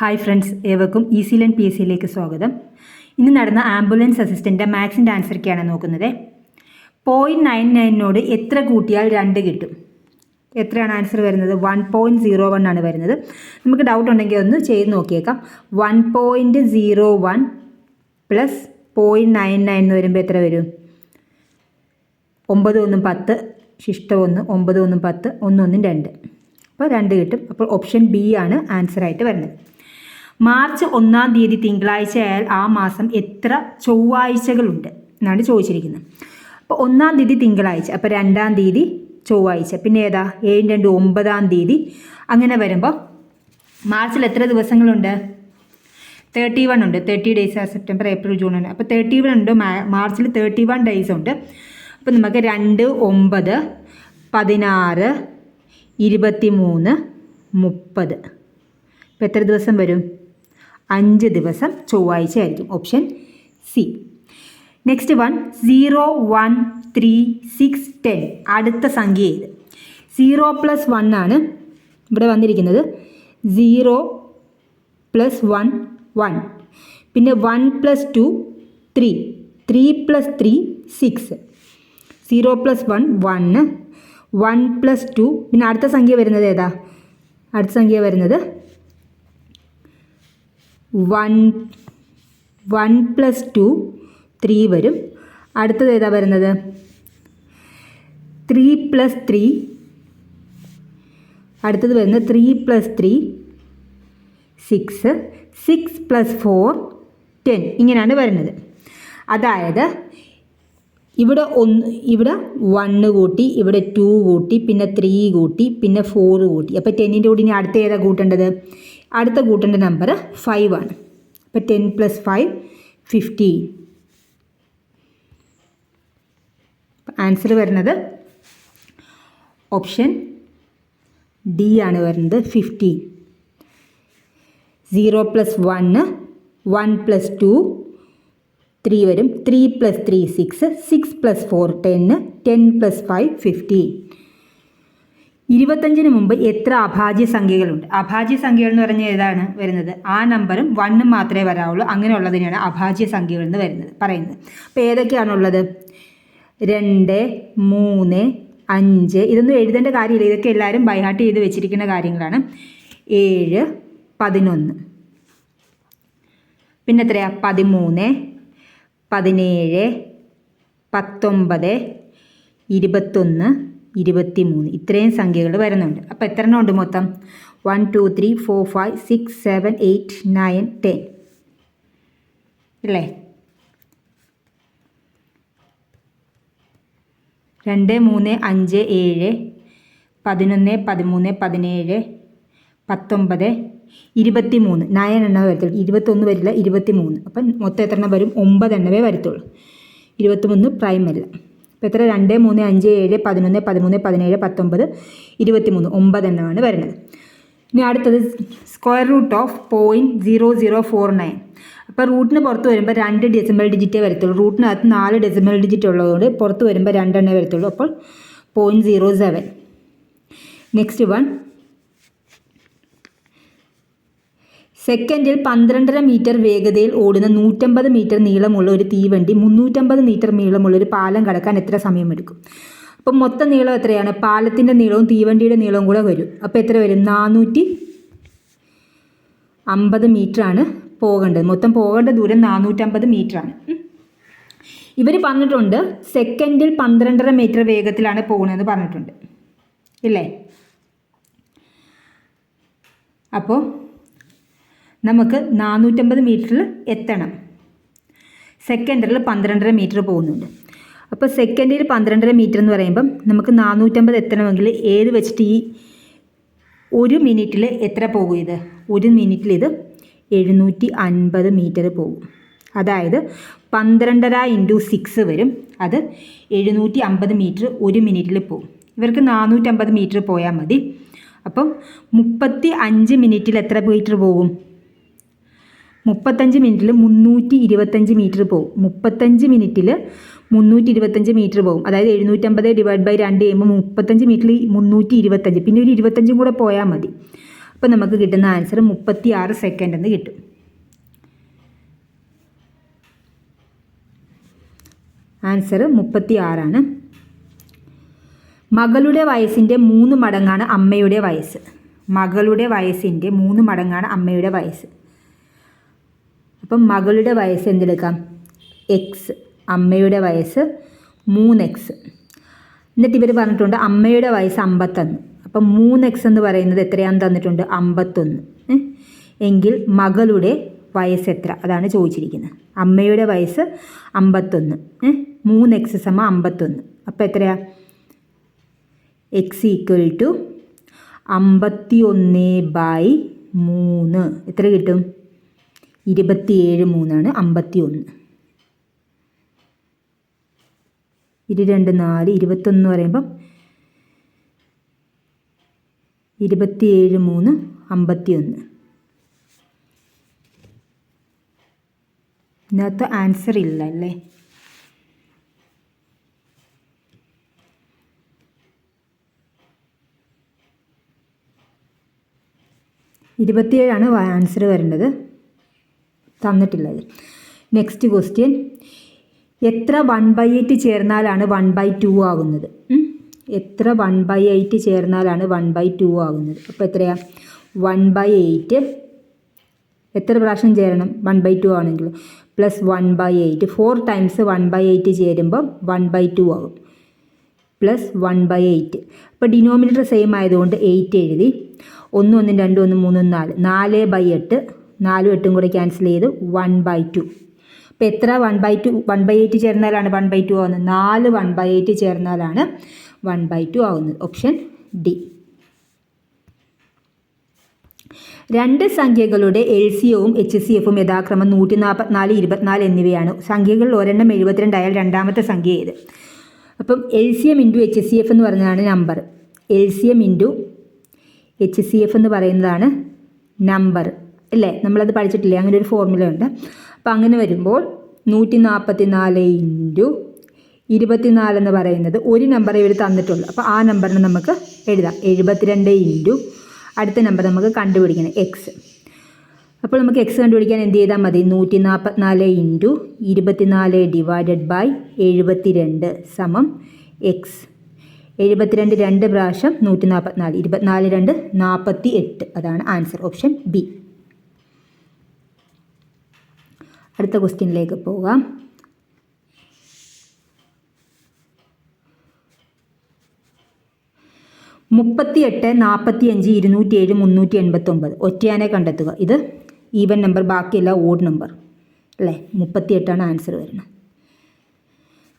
Hi friends ഏവർക്കും easy learn P S സിയിലേക്ക് സ്വാഗതം. ഇന്ന് നടന്ന ആംബുലൻസ് അസിസ്റ്റന്റ് മാത്സിന്റെ ആൻസർക്കെയാണ് നോക്കുന്നത്. പോയിന്റ് നയൻ നയനോട് എത്ര കൂട്ടിയാൽ രണ്ട് കിട്ടും? എത്രയാണ് ആൻസർ വരുന്നത്? വൺ പോയിന്റ് സീറോ വൺ ആണ് വരുന്നത്. നമുക്ക് ഡൗട്ട് ഉണ്ടെങ്കിൽ ഒന്ന് ചെയ്ത് നോക്കിയേക്കാം. One point zero one plus point nine nine എന്ന് വരുമ്പോൾ എത്ര വരും? ഒമ്പത് ഒന്നും പത്ത് ശിഷ്ടം ഒന്ന് ഒമ്പത് ഒന്നും പത്ത് ഒന്നൊന്നും രണ്ട്. അപ്പോൾ രണ്ട് കിട്ടും. അപ്പോൾ ഓപ്ഷൻ ബി ആണ് ആൻസറായിട്ട് വരുന്നത്. മാർച്ച് ഒന്നാം തീയതി തിങ്കളാഴ്ച ആയാൽ ആ മാസം എത്ര ചൊവ്വാഴ്ചകളുണ്ട് എന്നാണ് ചോദിച്ചിരിക്കുന്നത്. അപ്പോൾ ഒന്നാം തീയതി തിങ്കളാഴ്ച അപ്പോൾ രണ്ടാം തീയതി ചൊവ്വാഴ്ച. പിന്നെ ഏതാ? ഏഴ് രണ്ട് ഒമ്പതാം തീയതി. അങ്ങനെ വരുമ്പോൾ മാർച്ചിൽ എത്ര ദിവസങ്ങളുണ്ട്? തേർട്ടി വൺ ഉണ്ട് thirty days September April June ആണ്. അപ്പോൾ തേർട്ടി വൺ ഉണ്ട് മാർച്ചിൽ തേർട്ടി വൺ ഡേയ്സ് ഉണ്ട്. അപ്പോൾ നമുക്ക് രണ്ട് ഒമ്പത് പതിനാറ് ഇരുപത്തി മൂന്ന് മുപ്പത്. ഇപ്പോൾ എത്ര ദിവസം വരും? അഞ്ച് ദിവസം ചൊവ്വാഴ്ച ആയിരിക്കും option C next one zero one three six ten അടുത്ത സംഖ്യ ഏത്? സീറോ പ്ലസ് വൺ ആണ് ഇവിടെ വന്നിരിക്കുന്നത്. സീറോ പ്ലസ് വൺ വൺ പിന്നെ one plus two three three plus three six zero plus one one one plus two പിന്നെ അടുത്ത സംഖ്യ വരുന്നത് ഏതാ? അടുത്ത സംഖ്യ വരുന്നത് one one plus two three വരും. അടുത്തത് ഏതാ വരുന്നത്? Three plus three. അടുത്തത് വരുന്നത് three plus three six. Six plus four ten. ഇങ്ങനെയാണ് വരുന്നത്. അതായത് ഇവിടെ ഒന്ന് ഇവിടെ വണ്ണ് കൂട്ടി ഇവിടെ ടു കൂട്ടി പിന്നെ ത്രീ കൂട്ടി പിന്നെ ഫോർ കൂട്ടി. അപ്പോൾ ടെന്നിന്റെ കൂടി ഇനി അടുത്ത ഏതാ കൂട്ടേണ്ടത്? അടുത്ത കൂട്ടന്റെ നമ്പർ ഫൈവ് ആണ്. അപ്പോൾ ten plus five fifteen answer വരുന്നത് ഓപ്ഷൻ ഡി ആണ് വരുന്നത് fifteen zero plus one one plus two three വരും. Three plus three six six plus four ten ten plus five fifteen ഇരുപത്തഞ്ചിന് മുമ്പ് എത്ര അഭാജ്യ സംഖ്യകളുണ്ട് അഭാജ്യ സംഖ്യകൾ എന്ന് പറഞ്ഞാൽ ഏതാണ് വരുന്നത്? ആ നമ്പറും വണ്ണും മാത്രമേ വരാവുള്ളൂ. അങ്ങനെയുള്ളതിനെയാണ് അഭാജ്യ സംഖ്യകൾ എന്ന് വരുന്നത് പറയുന്നത്. അപ്പോൾ ഏതൊക്കെയാണുള്ളത് രണ്ട് മൂന്ന് അഞ്ച്. ഇതൊന്നും എഴുതേണ്ട കാര്യമില്ല. ഇതൊക്കെ എല്ലാവരും ബൈഹാർട്ട് ചെയ്ത് വെച്ചിരിക്കുന്ന കാര്യങ്ങളാണ്. ഏഴ് പതിനൊന്ന്. പിന്നെ എത്രയാ പതിമൂന്ന് പതിനേഴ് പത്തൊമ്പത് ഇരുപത്തൊന്ന് ഇരുപത്തി മൂന്ന് ഇത്രയും സംഖ്യകൾ വരുന്നുണ്ട്. അപ്പോൾ എത്ര എണ്ണം ഉണ്ട് മൊത്തം? One two three four five six seven eight nine ten അല്ലേ? രണ്ട് മൂന്ന് അഞ്ച് ഏഴ് പതിനൊന്ന് പതിമൂന്ന് പതിനേഴ് പത്തൊമ്പത് ഇരുപത്തി മൂന്ന് നയൻ എണ്ണമേ വരത്തുള്ളൂ. ഇരുപത്തൊന്ന് വരില്ല ഇരുപത്തി മൂന്ന് അപ്പം മൊത്തം എത്ര എണ്ണം വരും? ഒമ്പത് എണ്ണമേ വരത്തുള്ളൂ. ഇരുപത്തിമൂന്ന് പ്രൈം അല്ല അപ്പോൾ എത്ര? രണ്ട് മൂന്ന് അഞ്ച് ഏഴ് പതിനൊന്ന് പതിമൂന്ന് പതിനേഴ് പത്തൊമ്പത് ഇരുപത്തി മൂന്ന് ഒമ്പത് എണ്ണമാണ് വരുന്നത്. ഇനി അടുത്തത് square root of point zero zero four nine അപ്പോൾ റൂട്ടിന് പുറത്ത് വരുമ്പോൾ രണ്ട് ഡെസിമൽ ഡിജിറ്റേ വരത്തുള്ളൂ. റൂട്ടിനകത്ത് നാല് ഡെസിമൽ ഡിജിറ്റ് ഉള്ളതുകൊണ്ട് പുറത്ത് വരുമ്പോൾ രണ്ടെണ്ണേ വരത്തുള്ളൂ. അപ്പോൾ point zero seven next one സെക്കൻഡിൽ പന്ത്രണ്ടര മീറ്റർ വേഗതയിൽ ഓടുന്ന നൂറ്റമ്പത് മീറ്റർ നീളമുള്ള ഒരു തീവണ്ടി മുന്നൂറ്റമ്പത് മീറ്റർ നീളമുള്ള ഒരു പാലം കടക്കാൻ എത്ര സമയമെടുക്കും? അപ്പം മൊത്തം നീളം എത്രയാണ്? പാലത്തിന്റെ നീളവും തീവണ്ടിയുടെ നീളവും കൂടെ വരും. അപ്പോൾ എത്ര വരും? നാനൂറ്റി അമ്പത് ആണ് പോകേണ്ടത്. മൊത്തം പോകേണ്ട ദൂരം നാനൂറ്റമ്പത് ആണ് ഇവർ പറഞ്ഞിട്ടുണ്ട് സെക്കൻഡിൽ പന്ത്രണ്ടര മീറ്റർ വേഗത്തിലാണ് പോകുന്നതെന്ന് പറഞ്ഞിട്ടുണ്ട്. ഇല്ലേ? അപ്പോൾ നമുക്ക് നാനൂറ്റമ്പത് മീറ്ററിൽ എത്തണം. സെക്കൻഡറിൽ പന്ത്രണ്ടര മീറ്റർ പോകുന്നുണ്ട്. അപ്പോൾ സെക്കൻഡിൽ പന്ത്രണ്ടര മീറ്റർ എന്ന് പറയുമ്പം നമുക്ക് നാനൂറ്റമ്പത് എത്തണമെങ്കിൽ ഏത് വെച്ചിട്ട് ഈ ഒരു മിനിറ്റിൽ എത്ര പോകും ഇത്? ഒരു മിനിറ്റിൽ ഇത് എഴുന്നൂറ്റി അൻപത് മീറ്റർ പോകും. അതായത് പന്ത്രണ്ടര ഇന്റു സിക്സ് വരും. അത് എഴുന്നൂറ്റി അമ്പത് മീറ്റർ ഒരു മിനിറ്റിൽ പോകും. ഇവർക്ക് നാനൂറ്റമ്പത് മീറ്റർ പോയാൽ മതി. അപ്പം മുപ്പത്തി അഞ്ച് മിനിറ്റിൽ എത്ര മീറ്റർ പോകും? മുപ്പത്തഞ്ച് മിനിറ്റിൽ മുന്നൂറ്റി ഇരുപത്തഞ്ച് മീറ്റർ പോകും മുപ്പത്തഞ്ച് മിനിറ്റിൽ മുന്നൂറ്റി ഇരുപത്തഞ്ച് മീറ്റർ പോകും അതായത് എഴുന്നൂറ്റമ്പത് ഡിവൈഡ് ബൈ രണ്ട് ചെയ്യുമ്പോൾ മുപ്പത്തഞ്ച് മീറ്ററിൽ മുന്നൂറ്റി ഇരുപത്തഞ്ച്. പിന്നെ ഒരു ഇരുപത്തഞ്ചും കൂടെ പോയാൽ മതി. അപ്പോൾ നമുക്ക് കിട്ടുന്ന ആൻസർ മുപ്പത്തി ആറ് സെക്കൻഡ് എന്ന് കിട്ടും. ആൻസർ മുപ്പത്തി ആറാണ് മകളുടെ വയസ്സിന്റെ മൂന്ന് മടങ്ങാണ് അമ്മയുടെ വയസ്സ്. മകളുടെ വയസ്സിന്റെ മൂന്ന് മടങ്ങാണ് അമ്മയുടെ വയസ്സ്. അപ്പം മകളുടെ വയസ്സ് എന്തെടുക്കാം? എക്സ് അമ്മയുടെ വയസ്സ് മൂന്ന് എക്സ് എന്നിട്ട് ഇവർ പറഞ്ഞിട്ടുണ്ട് അമ്മയുടെ വയസ്സ് അമ്പത്തൊന്ന്. അപ്പം മൂന്ന് എക്സ് എന്ന് പറയുന്നത് എത്രയാന്ന് തന്നിട്ടുണ്ട്? അമ്പത്തൊന്ന്? എങ്കിൽ മകളുടെ വയസ്സ് എത്ര? അതാണ് ചോദിച്ചിരിക്കുന്നത്. അമ്മയുടെ വയസ്സ് അമ്പത്തൊന്ന്? മൂന്ന് എക്സ് സമ അമ്പത്തൊന്ന്. അപ്പോൾ എത്രയാ? എക്സ് ഈക്വൽ ടു അമ്പത്തി ഒന്ന് ബൈ മൂന്ന്. എത്ര കിട്ടും? ഇരുപത്തിയേഴ് മൂന്നാണ് അമ്പത്തി ഒന്ന് ഇരു രണ്ട് നാല് ഇരുപത്തൊന്ന് പറയുമ്പം ഇരുപത്തിയേഴ് മൂന്ന് അമ്പത്തി ഒന്ന് ഇതിനകത്ത് ആൻസർ ഇല്ല അല്ലേ? ഇരുപത്തിയേഴാണ് ആൻസർ വരേണ്ടത്. തന്നിട്ടില്ല ഇത് നെക്സ്റ്റ് ക്വസ്റ്റ്യൻ എത്ര വൺ ബൈ എയ്റ്റ് ചേർന്നാലാണ് വൺ ബൈ ടു ആകുന്നത് എത്ര വൺ ബൈ എയ്റ്റ് ചേർന്നാലാണ് വൺ ബൈ ടു ആകുന്നത് അപ്പോൾ എത്രയാണ് വൺ ബൈ എയ്റ്റ് എത്ര പ്രാവശ്യം ചേരണം വൺ ബൈ ടു ആണെങ്കിൽ plus one by eight four times one by eight ചേരുമ്പോൾ വൺ ബൈ ടു ആകും പ്ലസ് വൺ ബൈ എയ്റ്റ് അപ്പോൾ ഡിനോമിനേറ്റർ സെയിം ആയതുകൊണ്ട് എയ്റ്റ് എഴുതി ഒന്ന് ഒന്നും രണ്ട് ഒന്ന് മൂന്ന് നാല് നാല് ബൈ എട്ട് നാലും എട്ടും കൂടെ ക്യാൻസൽ ചെയ്ത് വൺ ബൈ ടു അപ്പോൾ എത്ര one by two one by eight ചേർന്നാലാണ് one by two ആവുന്നത്? നാല് വൺ ബൈ എയ്റ്റ് ചേർന്നാലാണ് വൺ ബൈ ടു ആവുന്നത്. ഓപ്ഷൻ ഡി രണ്ട് സംഖ്യകളുടെ എൽ സി ഒവും എച്ച് സി എഫും യഥാക്രമം നൂറ്റി നാൽപ്പത്തിനാല് ഇരുപത്തിനാല് എന്നിവയാണ്. സംഖ്യകളിൽ ഒരെണ്ണം എഴുപത്തിരണ്ടായാൽ രണ്ടാമത്തെ സംഖ്യ ഏത്? അപ്പം L C M into H C F എന്ന് പറയുന്നതാണ് number L C M into H C F എന്ന് പറയുന്നതാണ് നമ്പർ അല്ലേ നമ്മളത് പഠിച്ചിട്ടില്ലേ? അങ്ങനെ ഒരു ഫോർമുല ഉണ്ട്. അപ്പം അങ്ങനെ വരുമ്പോൾ നൂറ്റി നാൽപ്പത്തി നാല് ഇന്റു ഇരുപത്തിനാല് എന്ന് പറയുന്നത് ഒരു നമ്പർ ഇവർ തന്നിട്ടുള്ളൂ. അപ്പോൾ ആ നമ്പറിന് നമുക്ക് എഴുതാം. എഴുപത്തിരണ്ട് ഇന്റു അടുത്ത നമ്പർ നമുക്ക് കണ്ടുപിടിക്കണം. എക്സ് അപ്പോൾ നമുക്ക് എക്സ് കണ്ടുപിടിക്കാൻ എന്ത് ചെയ്താൽ മതി? നൂറ്റി നാൽപ്പത്തിനാല് ഇന്റു ഇരുപത്തിനാല് ഡിവൈഡഡ് ബൈ എഴുപത്തിരണ്ട് സമം എക്സ് എഴുപത്തിരണ്ട് രണ്ട് പ്രാവശ്യം നൂറ്റി നാൽപ്പത്തിനാല് ഇരുപത്തിനാല് രണ്ട് നാൽപ്പത്തി എട്ട് അതാണ് ആൻസർ ഓപ്ഷൻ ബി അടുത്ത ക്വസ്റ്റ്യനിലേക്ക് പോകാം. മുപ്പത്തി എട്ട് നാൽപ്പത്തി അഞ്ച് ഇരുന്നൂറ്റി ഏഴ് മുന്നൂറ്റി എൺപത്തൊമ്പത് ഒറ്റയാനെ കണ്ടെത്തുക. ഇത് ഈവൻ നമ്പർ ബാക്കിയല്ല ഓഡ് നമ്പർ അല്ലേ? മുപ്പത്തി എട്ടാണ് ആൻസർ വരുന്നത്.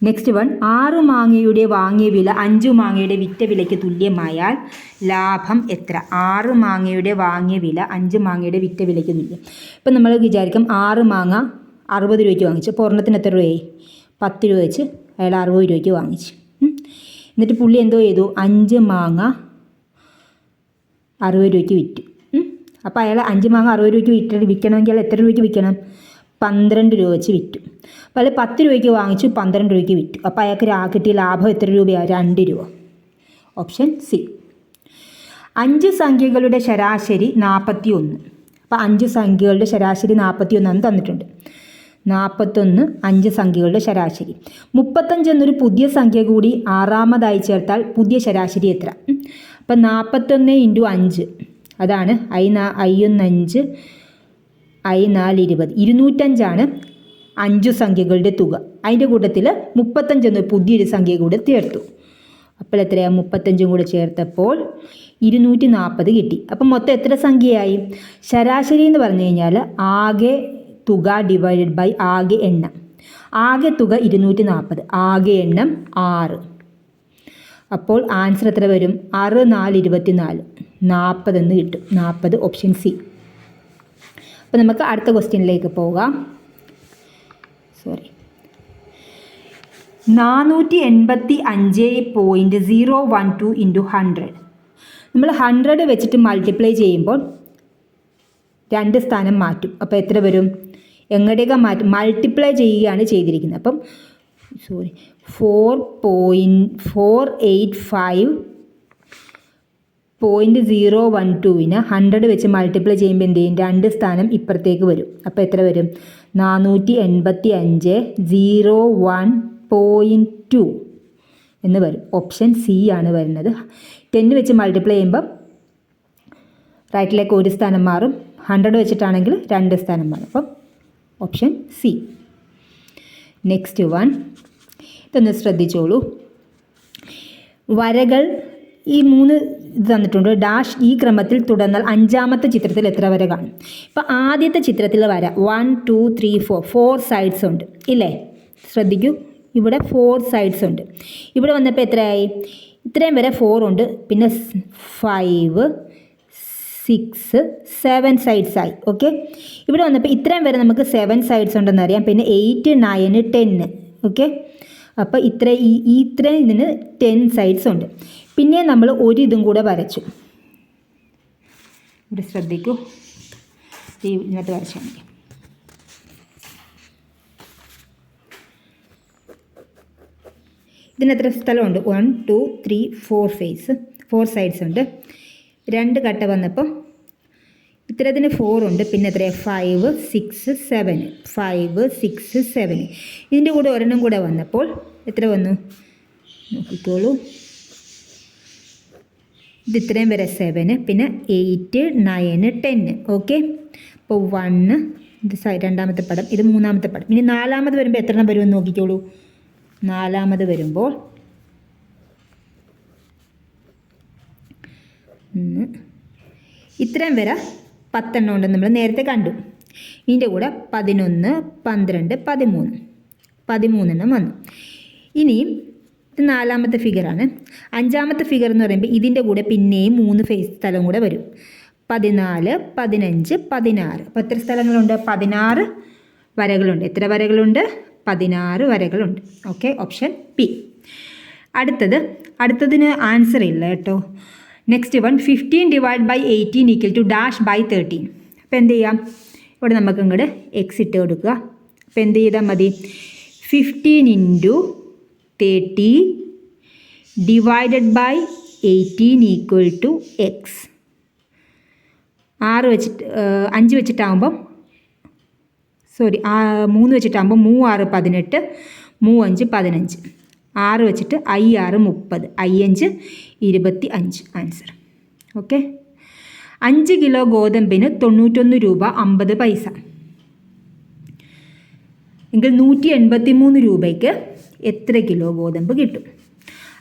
നെക്സ്റ്റ് വൺ ആറ് മാങ്ങയുടെ വാങ്ങിയ വില അഞ്ച് മാങ്ങയുടെ വിറ്റ വിലയ്ക്ക് തുല്യമായാൽ ലാഭം എത്ര? ആറ് മാങ്ങയുടെ വാങ്ങിയ വില അഞ്ച് മാങ്ങയുടെ വിറ്റ വിലയ്ക്ക് തുല്യം. ഇപ്പം നമ്മൾ വിചാരിക്കും ആറ് മാങ്ങ അറുപത് രൂപയ്ക്ക് വാങ്ങിച്ചു. അപ്പോൾ ഒരെണ്ണത്തിന് എത്ര രൂപയായി? പത്ത് രൂപ വെച്ച് അയാൾ അറുപത് രൂപയ്ക്ക് വാങ്ങിച്ചു. എന്നിട്ട് പുള്ളി എന്തോ ചെയ്തു? അഞ്ച് മാങ്ങ അറുപത് രൂപയ്ക്ക് വിറ്റു. അപ്പോൾ അയാൾ അഞ്ച് മാങ്ങ അറുപത് രൂപയ്ക്ക് വിറ്റ് വിൽക്കണമെങ്കിൽ അയാൾ എത്ര രൂപയ്ക്ക് വിൽക്കണം? പന്ത്രണ്ട് രൂപ വെച്ച് വിറ്റു. അപ്പോൾ അയാൾ പത്ത് രൂപയ്ക്ക് വാങ്ങിച്ചു പന്ത്രണ്ട് രൂപയ്ക്ക് വിറ്റു. അപ്പോൾ അയാൾക്ക് കിട്ടിയ ലാഭം എത്ര രൂപയാണ് രണ്ട് രൂപ. Option C. അഞ്ച് സംഖ്യകളുടെ ശരാശരി നാൽപ്പത്തി ഒന്ന് അപ്പോൾ അഞ്ച് സംഖ്യകളുടെ ശരാശരി നാൽപ്പത്തി ഒന്നാണ് തന്നിട്ടുണ്ട്. നാൽപ്പത്തൊന്ന് അഞ്ച് സംഖ്യകളുടെ ശരാശരി. മുപ്പത്തഞ്ച് എന്നൊരു പുതിയ സംഖ്യ കൂടി ആറാമതായി ചേർത്താൽ പുതിയ ശരാശരി എത്ര. അപ്പം നാൽപ്പത്തൊന്ന് ഇന്റു അഞ്ച്. അതാണ് ഐ നാ അഞ്ച് ഐ നാല് ഇരുപത്. ഇരുന്നൂറ്റഞ്ചാണ് അഞ്ചു സംഖ്യകളുടെ തുക. അതിന്റെ കൂട്ടത്തിൽ മുപ്പത്തഞ്ചെന്ന് പുതിയൊരു സംഖ്യ കൂടെ ചേർത്തു. അപ്പോൾ എത്രയാണ് മുപ്പത്തഞ്ചും കൂടെ ചേർത്തപ്പോൾ ഇരുന്നൂറ്റി നാൽപ്പത് കിട്ടി. അപ്പം മൊത്തം എത്ര സംഖ്യയായി? ശരാശരി എന്ന് പറഞ്ഞു കഴിഞ്ഞാൽ ആകെ തുക ഡിവൈഡഡ് ബൈ ആകെ എണ്ണം. ആകെ തുക ഇരുന്നൂറ്റി നാൽപ്പത് ആകെ എണ്ണം ആറ്. അപ്പോൾ ആൻസർ എത്ര വരും? ആറ് നാല് ഇരുപത്തി നാല് നാൽപ്പതെന്ന് കിട്ടും. നാൽപ്പത് ഓപ്ഷൻ സി അപ്പോൾ നമുക്ക് അടുത്ത ക്വസ്റ്റ്യനിലേക്ക് പോകാം. സോറി നാനൂറ്റി എൺപത്തി അഞ്ച് point zero one two into hundred നമ്മൾ ഹൺഡ്രഡ് വെച്ചിട്ട് മൾട്ടിപ്ലൈ ചെയ്യുമ്പോൾ രണ്ട് സ്ഥാനം മാറ്റും. അപ്പോൾ എത്ര വരും? എങ്ങോട്ടേക്കാണ് മാറ്റി മൾട്ടിപ്ലൈ ചെയ്യുകയാണ് ചെയ്തിരിക്കുന്നത്. അപ്പം sorry four point four eight five point zero one ടുവിന് ഹൺഡ്രഡ് വെച്ച് മൾട്ടിപ്ലൈ ചെയ്യുമ്പോൾ എന്ത് ചെയ്യും? രണ്ട് സ്ഥാനം ഇപ്പുറത്തേക്ക് വരും. അപ്പോൾ എത്ര വരും? നാനൂറ്റി എൺപത്തി അഞ്ച് സീറോ വൺ പോയിന്റ് ടു എന്ന് വരും. ഓപ്ഷൻ സി ആണ് വരുന്നത്. ടെന്ന് വെച്ച് മൾട്ടിപ്ലൈ ചെയ്യുമ്പം റൈറ്റിലേക്ക് ഒരു സ്ഥാനം മാറും. ഹൺഡ്രഡ് വെച്ചിട്ടാണെങ്കിൽ രണ്ട് സ്ഥാനം മാറും. അപ്പം ഓപ്ഷൻ സി നെക്സ്റ്റ് വൺ ഇതൊന്ന് ശ്രദ്ധിച്ചോളൂ. വരകൾ ഈ മൂന്ന് ഇത് തന്നിട്ടുണ്ട്. ഡാഷ് ഈ ക്രമത്തിൽ തുടർന്നാൽ അഞ്ചാമത്തെ ചിത്രത്തിൽ എത്ര വര കാണും? ഇപ്പോൾ ആദ്യത്തെ ചിത്രത്തിൽ വര. One two three four four sides ഉണ്ട്. ഇല്ലേ? ശ്രദ്ധിക്കൂ. ഇവിടെ ഫോർ സൈഡ്സ് ഉണ്ട്. ഇവിടെ വന്നപ്പോൾ എത്രയായി? ഇത്രയും വരെ ഫോർ ഉണ്ട്. പിന്നെ ഫൈവ് സിക്സ് സെവൻ സൈഡ്സ് ആയി ഓക്കെ ഇവിടെ വന്നപ്പോൾ ഇത്രയും വരെ നമുക്ക് സെവൻ സൈഡ്സ് ഉണ്ടെന്ന് അറിയാം. പിന്നെ എയ്റ്റ് നയൻ ടെന്ന് ഓക്കെ അപ്പോൾ ഇത്ര ഈ ഇത്രയും ഇതിന് ടെൻ സൈഡ്സ് ഉണ്ട്. പിന്നെ നമ്മൾ ഒരു ഇതും കൂടെ വരച്ചു. ഇവിടെ ശ്രദ്ധിക്കൂ. ഈ ഇതിനകത്ത് വരച്ചാൽ മതി. ഇതിന് എത്ര സ്ഥലമുണ്ട്? One two three four face four sides ഉണ്ട്. രണ്ട് കട്ട വന്നപ്പോൾ ഇത്തരത്തിന് ഉണ്ട്. പിന്നെ എത്ര five six seven five six seven ഇതിന്റെ കൂടെ ഒരെണ്ണം കൂടെ വന്നപ്പോൾ എത്ര വന്നു? നോക്കിക്കോളൂ. ഇത് ഇത്രയും വരെ സെവന് പിന്നെ എയ്റ്റ് നയന് ടെന്ന് ഓക്കെ അപ്പോൾ വണ്ണ് ഇത് രണ്ടാമത്തെ പടം. ഇത് മൂന്നാമത്തെ പടം. ഇനി നാലാമത് വരുമ്പോൾ എത്ര എണ്ണം വരുമെന്ന് നോക്കിക്കോളൂ. നാലാമത് വരുമ്പോൾ ഒന്ന്. ഇത്രയും വരെ പത്തെണ്ണം ഉണ്ടെന്ന് നമ്മൾ നേരത്തെ കണ്ടു. ഇതിന്റെ കൂടെ പതിനൊന്ന് പന്ത്രണ്ട് പതിമൂന്ന്. പതിമൂന്നെണ്ണം വന്നു. ഇനിയും ഇത് നാലാമത്തെ ഫിഗറാണ് അഞ്ചാമത്തെ ഫിഗർ എന്ന് പറയുമ്പോൾ ഇതിന്റെ കൂടെ പിന്നെയും മൂന്ന് ഫേസ് സ്ഥലം കൂടെ വരും. പതിനാല് പതിനഞ്ച് പതിനാറ്. അപ്പോൾ എത്ര സ്ഥലങ്ങളുണ്ട്? പതിനാറ് വരകളുണ്ട്. എത്ര വരകളുണ്ട്? പതിനാറ് വരകളുണ്ട്. Okay option P. അടുത്തത് അടുത്തതിന് ആൻസർ ഇല്ല കേട്ടോ. Next one fifteen divide by eighteen equal to dash by thirteen അപ്പോൾ എന്ത് ചെയ്യാം? ഇവിടെ നമുക്ക് ഇങ്ങോട്ട് എക്സ് ഇട്ട് കൊടുക്കുക. അപ്പോൾ എന്ത് ചെയ്താൽ മതി? Fifteen into thirty divided by eighteen equal to X ആറ് വെച്ചിട്ട് അഞ്ച് വെച്ചിട്ടാകുമ്പം സോറി മൂന്ന് വെച്ചിട്ടാകുമ്പോൾ മൂ ആറ് പതിനെട്ട് മൂ അഞ്ച് പതിനഞ്ച്. ആറ് വെച്ചിട്ട് ഐ ആറ് മുപ്പത്. ഐ അഞ്ച് ഇരുപത്തി അഞ്ച്. ആൻസർ ഓക്കെ അഞ്ച് കിലോ ഗോതമ്പിന് തൊണ്ണൂറ്റൊന്ന് രൂപ അമ്പത് പൈസ. എങ്കിൽ നൂറ്റി എൺപത്തി മൂന്ന് രൂപയ്ക്ക് എത്ര കിലോ ഗോതമ്പ് കിട്ടും?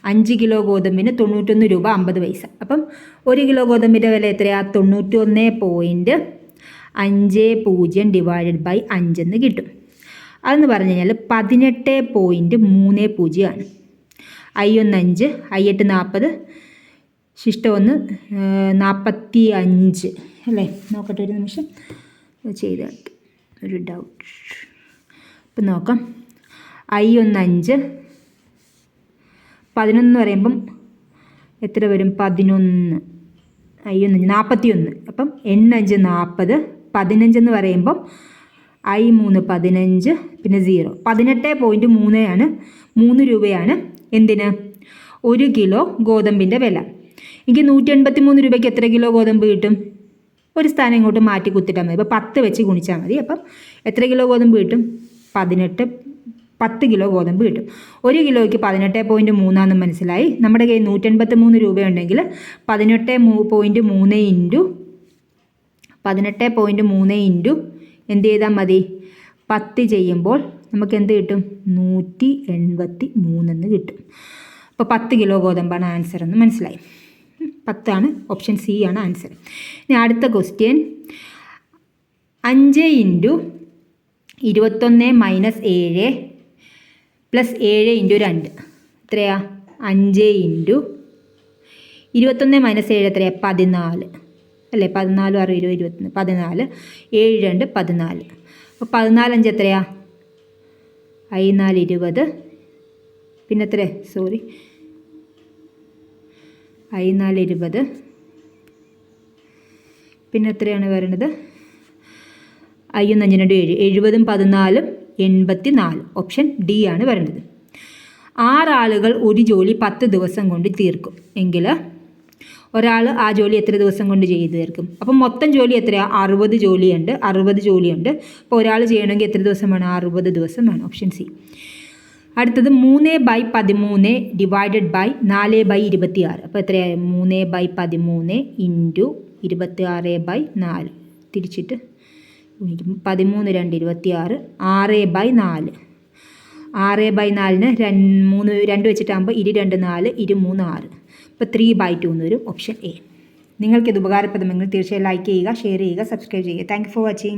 അഞ്ച് കിലോ ഗോതമ്പിന് തൊണ്ണൂറ്റൊന്ന് രൂപ അമ്പത് പൈസ. അപ്പം ഒരു കിലോ ഗോതമ്പിന്റെ വില എത്രയാണ് തൊണ്ണൂറ്റൊന്ന് പോയിന്റ് അഞ്ച് പൂജ്യം ഡിവൈഡഡ് ബൈ അഞ്ചെന്ന് കിട്ടും. അതെന്ന് പറഞ്ഞു കഴിഞ്ഞാൽ പതിനെട്ട് പോയിന്റ് മൂന്ന് പൂജ്യമാണ്. ഐ ഒന്ന് അഞ്ച് ഐ എട്ട് നാൽപ്പത് ശിഷ്ടം ഒന്ന് നാൽപ്പത്തി അഞ്ച് അല്ലേ? നോക്കട്ടെ ഒരു നിമിഷം. ചെയ്ത്. ഒരു ഡൗട്ട് ഇപ്പം നോക്കാം. ഐ ഒന്ന് അഞ്ച് പതിനൊന്ന് പറയുമ്പം എത്ര വരും? പതിനൊന്ന്. അഞ്ച് നാൽപ്പത്തി ഒന്ന് അപ്പം എണ്ണഞ്ച് നാൽപ്പത് പതിനഞ്ചെന്ന് പറയുമ്പം ഐ മൂന്ന് പതിനഞ്ച് പിന്നെ സീറോ. പതിനെട്ട് പോയിന്റ് മൂന്നാണ് മൂന്ന് രൂപയാണ്. എന്തിന്? ഒരു കിലോ ഗോതമ്പിന്റെ വില. എനിക്ക് നൂറ്റി എൺപത്തി മൂന്ന് രൂപയ്ക്ക് എത്ര കിലോ ഗോതമ്പ് കിട്ടും? ഒരു സ്ഥാനം ഇങ്ങോട്ട് മാറ്റി കുത്തിട്ടാൽ മതി. ഇപ്പോൾ പത്ത് വെച്ച് ഗുണിച്ചാൽ മതി. അപ്പം എത്ര കിലോ ഗോതമ്പ് കിട്ടും? പതിനെട്ട് പത്ത് കിലോ ഗോതമ്പ് കിട്ടും. ഒരു കിലോയ്ക്ക് പതിനെട്ട് പോയിന്റ് മൂന്നാണെന്ന് മനസ്സിലായി. നമ്മുടെ കയ്യിൽ നൂറ്റൻപത്തി മൂന്ന് രൂപയുണ്ടെങ്കിൽ പതിനെട്ട് മൂ പോയിന്റ് മൂന്ന് ഇന്റു പതിനെട്ട് പോയിന്റ് മൂന്ന് ഇന്റു എന്ത് ചെയ്താൽ മതി? പത്ത് ചെയ്യുമ്പോൾ നമുക്ക് എന്ത് കിട്ടും? നൂറ്റി എൺപത്തി മൂന്നെന്ന് കിട്ടും. അപ്പോൾ പത്ത് കിലോ ഗോതമ്പാണ് ആൻസർ എന്ന് മനസ്സിലായി. പത്താണ് ഓപ്ഷൻ സി ആണ് ആൻസർ ഇനി അടുത്ത ക്വസ്റ്റ്യൻ അഞ്ച് ഇന്റു ഇരുപത്തൊന്ന് മൈനസ് ഏഴ് പ്ലസ് ഏഴ് ഇന്റു രണ്ട്. എത്രയാ? അഞ്ച് ഇന്റു ഇരുപത്തൊന്ന് മൈനസ് ഏഴ് എത്രയാണ് പതിനാല്. അല്ലേ? പതിനാലും ആറ് ഇരുപത് ഇരുപത്തൊന്ന് പതിനാല് ഏഴ് രണ്ട് പതിനാല്. അപ്പോൾ പതിനാലഞ്ച് എത്രയാ? ഐ നാല് ഇരുപത്. പിന്നെ എത്ര സോറി. ഐ നാല് ഇരുപത്. പിന്നെ എത്രയാണ് വരുന്നത് അയ്യൊന്ന് അഞ്ച് രണ്ട് ഏഴ്. എഴുപതും പതിനാലും എൺപത്തി നാല് ഓപ്ഷൻ ഡി ആണ് വരേണ്ടത്. ആറാളുകൾ ഒരു ജോലി പത്ത് ദിവസം കൊണ്ട് തീർക്കും. എങ്കിൽ ഒരാൾ ആ ജോലി എത്ര ദിവസം കൊണ്ട് ചെയ്തു തീർക്കും അപ്പം മൊത്തം ജോലി എത്രയാണ് അറുപത് ജോലിയുണ്ട്. അറുപത് ജോലിയുണ്ട്. അപ്പോൾ ഒരാൾ ചെയ്യണമെങ്കിൽ എത്ര ദിവസം വേണം? അറുപത് ദിവസം വേണം. Option C. അടുത്തത് മൂന്ന് ബൈ പതിമൂന്ന് ഡിവൈഡഡ് ബൈ നാല് ബൈ ഇരുപത്തി ആറ് അപ്പോൾ എത്രയായി? മൂന്ന് ബൈ പതിമൂന്ന് ഇന്റു ഇരുപത്തി ആറ് ബൈ നാല്. തിരിച്ചിട്ട് പതിമൂന്ന് രണ്ട് ഇരുപത്തി ആറ് ആറ് ബൈ നാല്. ആറ് ബൈ നാലിന് രണ്ട് മൂന്ന് രണ്ട് വെച്ചിട്ടാകുമ്പോൾ ഇരു രണ്ട് നാല് ഇരു മൂന്ന് ആറ്. അപ്പോൾ ത്രീ ബൈ ടു എന്ന് വരും ഓപ്ഷൻ എ നിങ്ങൾക്കിത് ഉപകാരപ്രദമെങ്കിൽ തീർച്ചയായും ലൈക്ക് ചെയ്യുക ഷെയർ ചെയ്യുക സബ്സ്ക്രൈബ് ചെയ്യുക. Thank for watching